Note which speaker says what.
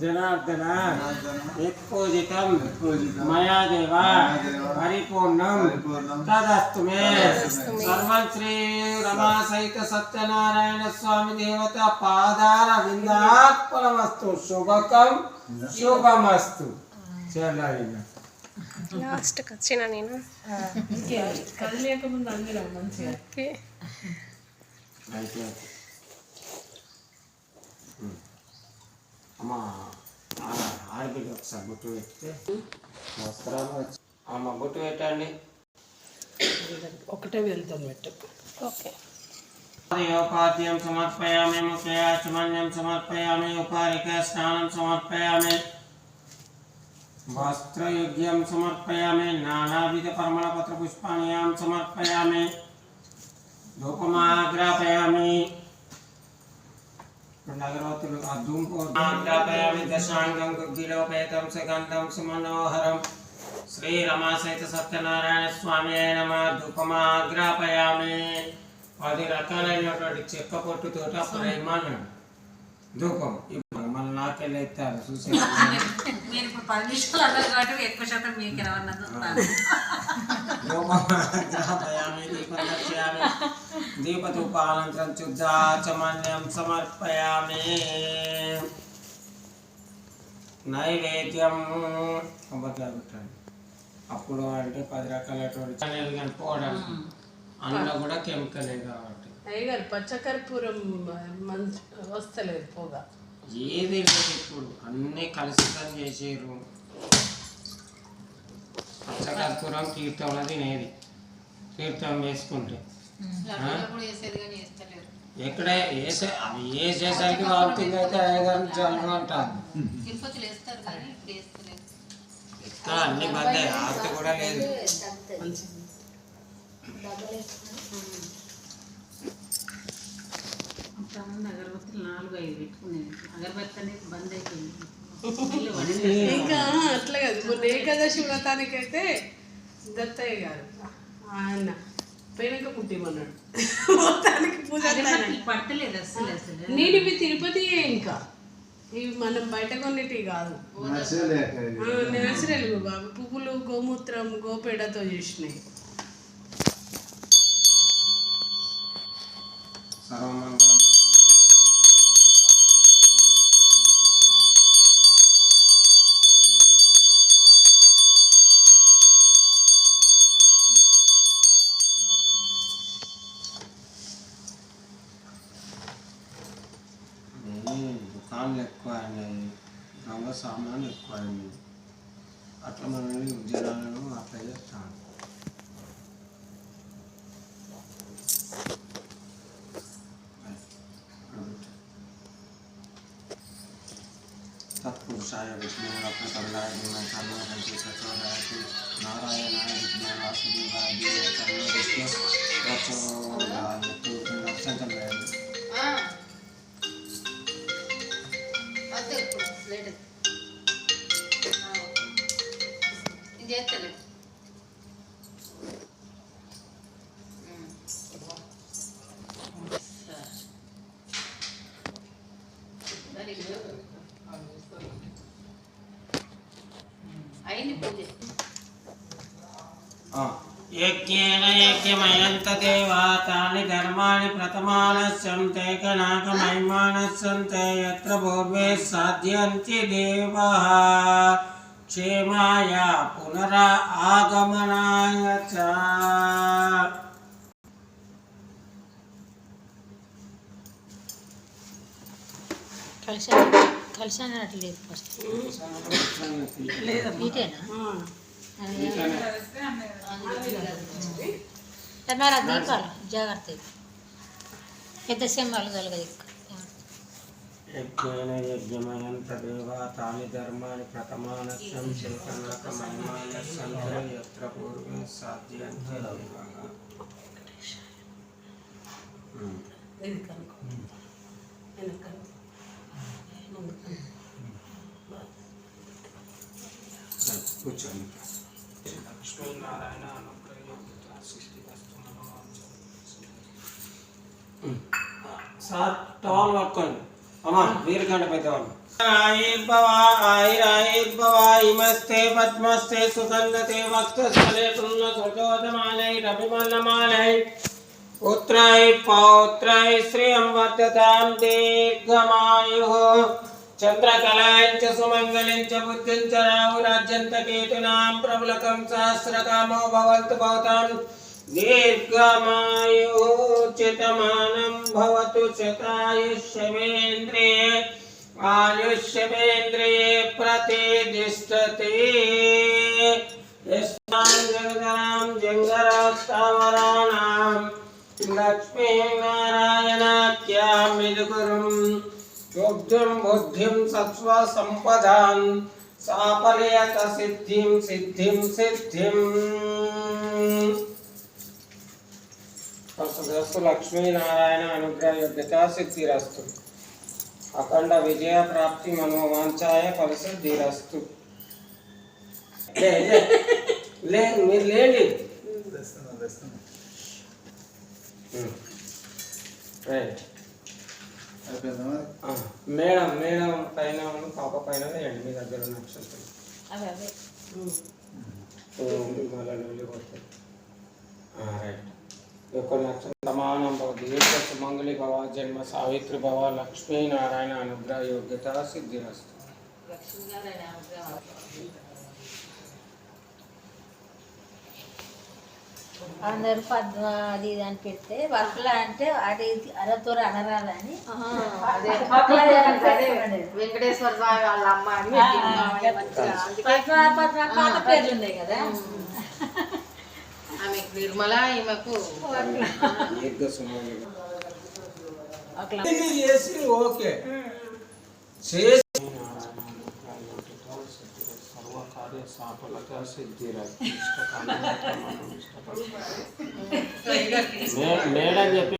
Speaker 1: జనార్దన యత్పూజితం
Speaker 2: పూజితం
Speaker 1: మయా దేవ పరిపూర్ణం తదస్తు మే సర్వం శ్రీ రమా సహిత సత్యనారాయణ స్వామి దేవత పాదార విందాత్మనమస్తు శుభకం శుభమస్తు చెల్లైన
Speaker 3: లాస్ట్కి వచ్చిన నేను
Speaker 4: కదిలేకముందు అందులో మంచిగా.
Speaker 3: ఓకే
Speaker 1: అయితే అమ్మ ఆ- ఆడబిడ్డ ఒకసారి బొట్టు పెడితే వస్త్రాలు వచ్చి అమ్మ బొట్టు పెట్టండి
Speaker 4: ఒకటే వెళ్తాను పెట్టు
Speaker 3: ఓకే
Speaker 1: योपाद्यं समर्पयामि मुखयाचमन्यं समर्पयामि उपारिक स्नानं समर्पयामि वस्त्रयुग्यं समर्पयामि नानाविधपरिमलपत्रपुष्पाणि यां समर्पयामि धूपमाग्रापयामि అగరవతులు అద్దుంపయామి దశాంగం గుగ్గిలోపేతం సుగంధం సుమనోహరం శ్రీరమాసైత సత్యనారాయణ స్వామి నమ ధూపమాగ్రాపయామి పది రకాలైనటువంటి చెక్క పొట్టుతోట ప్రేమన్నాడు ధూపం ఇప్పుడు మన నాకెళ్ళి ఎత్తారు చూసి
Speaker 5: ఎక్కువ శాతం మీకు ఎవరన్నా
Speaker 1: దీపధూపానంతరం శుద్ధాచమన్యం సమర్పయామి. నైవేద్యం. కొబ్బరికాయ పెట్టండి అప్పుడు అంటే పది రకాలటువంటి ఛానల్ కానీ అందులో కూడా కెమికలే కాబట్టి
Speaker 4: అయ్యగారు పచ్చకర్పూరం మంచి వస్తలేదు పొగ
Speaker 1: ఏది లేదు ఇప్పుడు అన్నీ కలుషితం చేసేరు పచ్చకర్పూరం తీర్థంలో తినేది తీర్థం వేసుకుంటే ఎక్కడ వేసే అవి వేసేసరికి వామిటింగ్ అయితే అయ్యగారిని జలుబు అంటారు. అన్ని బందే ఆర్తి కూడా లేదు.
Speaker 5: అగరబత్తులు నాలుగు ఐదు పెట్టుకునేది. అగరబత్తి అనేది బంద్ అయిపోయింది.
Speaker 4: ఇంకా అట్లా కాదు. మొన్న ఏకాదశి వ్రతానికైతే దత్తయ్య గారు ఆయన పేనక పుట్టిమన్నాడు. మొత్తానికి పూజ
Speaker 5: పడతలేదు అస్సలు అసలు
Speaker 4: నేను ఇవి తిరుపతియే ఇంకా? ఇవి మనం బయట కొన్నిటి కాదు. నేచురల్ బాబు. పువ్వులు గోమూత్రం గోపేడతో చేసినాయి
Speaker 1: సర్వమంగళం దుకాణాలు ఎక్కువ అయినాయి దొంగ సామాన్లు ఎక్కువ అయినాయి అట్లా మనల్ని జనాలను అట్లా చేస్తాను तत्पुरुषाय विष्णु रत्नकमलाय धीमहि तन्नो हन्ति प्रचोदयात् नारायणाय विष्णु वासुदेवाय धीमहि तन्नो विष्णु प्रचोदयात् అక్షంతం
Speaker 5: ఇప్పుడు లేట్ ఇది చేస్తలేదు అయింది పూజ
Speaker 1: యజ్ఞేన యజ్ఞమయంత దేవాతాని ధర్మాణి ప్రథమానస్యంతే కనాకమైమానస్యంతే యత్ర పూర్వే సాధ్యంతి దేవः క్షేమాయ పునరా ఆగమనాయ చ.
Speaker 6: అట్లేదు ఫస్ట్. నీటేనా మేర దీపాలు జాగ్రత్త పెద్ద సింహాలు కలగదు
Speaker 1: యజ్ఞేన యజ్ఞమయంత దేవాతాని ధర్మాణి ప్రథమానస్యం చేతనాకమైమానస్యంతే యత్ర పూర్వే సాధ్యంతి కూర్చోండి లక్ష్మీనారాయణ అనుగ్రహ సృష్టి వస్తు సార్ టవల్ పట్టుకోండి. అమ్మా వీరకండ పెద్దవాళ్ళు. ఆయుర్భవ ఆయురాయుర్భవ ఇమస్తే పద్మస్తే సుగంధతే వక్షస్థలే కృణ సుచోదమాలై రవిమల్లమాలై పుత్రై పౌత్రై శ్రియం వర్ధతాం దీర్ఘమాయు చంద్రకళాయం సుమంగళించ బుద్ధించ చ బుద్ధిం కేతునాం ప్రబలకం సహస్రకామో భవంతు భవతాం దీర్ఘమాయోచితమానం భవతు శతాయుష్యమేంద్రియే ఆయుష్యమేంద్రియే ప్రతిదిష్టతే యస్మాం జగదరాం జంగరాస్తావరాణాం లక్ష్మీనారాయణాఖ్యాం విదుగురుం యోగ్యం బుద్ధిం సత్స్వ సంపదాన్ సాఫల్యత సిద్ధిం సిద్ధిం సిద్ధిం అస్తు లక్ష్మీనారాయణ అనుగ్రహ యోగ్యత సిద్ధిరస్తు అఖండ విజయ ప్రాప్తి మనోవాంఛాయ ఫలసిద్ధిరస్తు లే లే. లే మీరు లేండి రైట్ ఆ, మేడం మేడం పైన పాప పైన వేయండి మీ దగ్గర ఉన్న రైట్. సమానం భవ దీర్ఘ సుమంగళి భవ జన్మ సావిత్రి భవ లక్ష్మీ నారాయణ అనుగ్రహ యోగ్యత సిద్ధిరస్తు.
Speaker 6: అందరు పద్మ అది ఇది అని పెడితే వర్క్లా అంటే అది అరతోర
Speaker 4: అదే. వెంకటేశ్వర స్వామి వాళ్ళ అమ్మ.
Speaker 6: పద్మ పద్మ పాత పేర్లు ఉన్నాయి కదా.
Speaker 4: ఆమెకు నిర్మల ఈమెకు
Speaker 1: చేసి ఓకే. చేసి సర్వకార్య సాఫలత సిద్ధిరస్తు మేడం చెప్పి